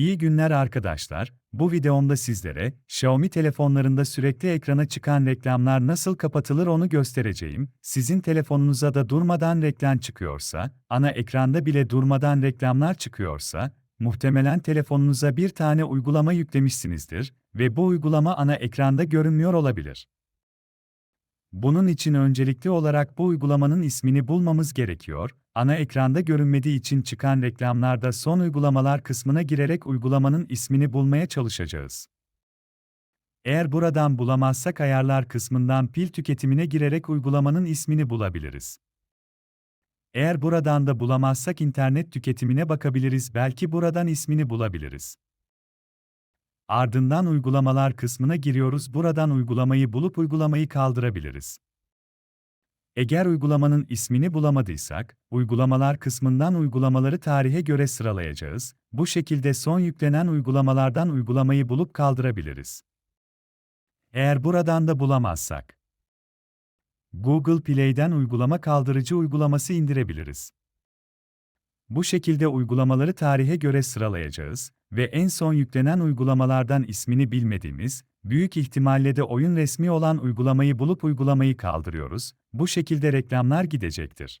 İyi günler arkadaşlar. Bu videomda sizlere Xiaomi telefonlarında sürekli ekrana çıkan reklamlar nasıl kapatılır onu göstereceğim. Sizin telefonunuza da durmadan reklam çıkıyorsa, ana ekranda bile durmadan reklamlar çıkıyorsa, muhtemelen telefonunuza bir tane uygulama yüklemişsinizdir ve bu uygulama ana ekranda görünmüyor olabilir. Bunun için öncelikli olarak bu uygulamanın ismini bulmamız gerekiyor. Ana ekranda görünmediği için çıkan reklamlarda son uygulamalar kısmına girerek uygulamanın ismini bulmaya çalışacağız. Eğer buradan bulamazsak ayarlar kısmından pil tüketimine girerek uygulamanın ismini bulabiliriz. Eğer buradan da bulamazsak internet tüketimine bakabiliriz belki buradan ismini bulabiliriz. Ardından uygulamalar kısmına giriyoruz. Buradan uygulamayı bulup uygulamayı kaldırabiliriz. Eğer uygulamanın ismini bulamadıysak, uygulamalar kısmından uygulamaları tarihe göre sıralayacağız. Bu şekilde son yüklenen uygulamalardan uygulamayı bulup kaldırabiliriz. Eğer buradan da bulamazsak, Google Play'den uygulama kaldırıcı uygulaması indirebiliriz. Bu şekilde uygulamaları tarihe göre sıralayacağız ve en son yüklenen uygulamalardan ismini bilmediğimiz, büyük ihtimalle de oyun resmi olan uygulamayı bulup uygulamayı kaldırıyoruz. Bu şekilde reklamlar gidecektir.